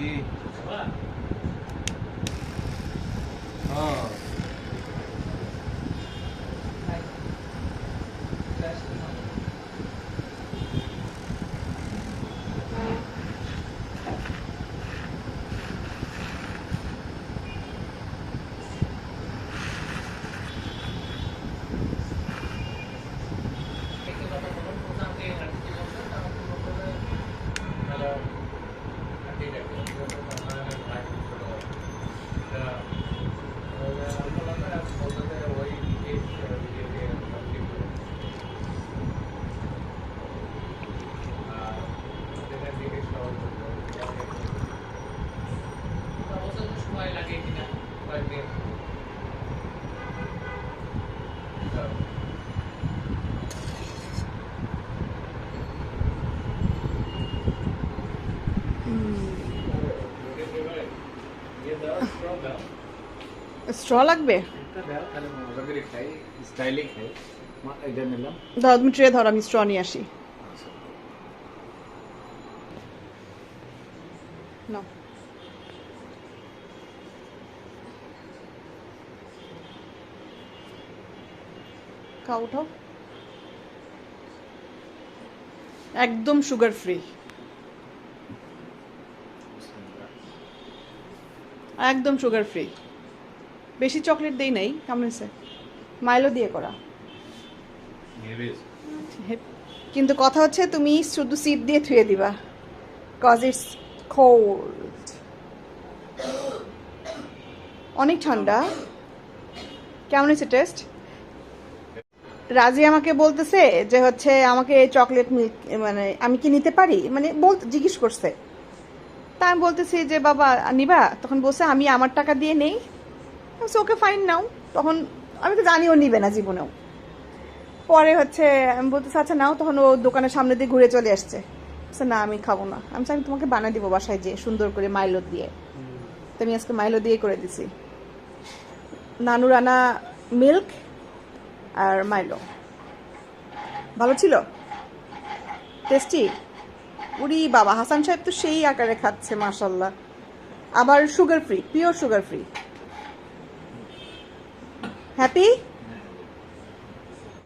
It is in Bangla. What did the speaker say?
你什么 স্ট্র লাগবে স্টাইলিং খাই এটা নিলাম তুমি ট্রে ধরো আমি স্ট্র নিয়ে আসি। নাও। খাও একদম সুগার ফ্রি একদম সুগার ফ্রি বেশি চকলেট দেই নাই, কেমন মাইলো দিয়ে করা। কিন্তু কথা হচ্ছে, তুমি শুধু সিপ দিয়ে থুয়ে দিবা। কজ ইটস কোল্ড অনেক ঠান্ডা। কেমন হয়েছে টেস্ট রাজি আমাকে বলতেছে যে হচ্ছে আমাকে চকলেট মিল্ক মানে আমি কি নিতে পারি? মানে বল জিজ্ঞেস করছে। তা আমি বলতেছি যে বাবা নিবা। তখন বলছে আমি আমার টাকা দিয়ে নেই। ওকে ফাইন নাও। তখন আমি তো জানিও নিবে না জীবনেও। পরে হচ্ছে আমি বলতেছি আচ্ছা নাও। তখন ও দোকানের সামনে দিয়ে ঘুরে চলে আসছে। না আমি খাব না। আমি আমি তোমাকে বানিয়ে দিব বাসায় যে সুন্দর করে মাইলো দিয়ে। তো আমি আজকে মাইলো দিয়ে করে দিছি। নানু রানা মিল্ক আর মাইলো। ভালো ছিল? টেস্টি? উরি বাবা, হাসান সাহেব তো সেই আকারে খাচ্ছে মাসাল্লাহ আবার sugar free pure sugar free happy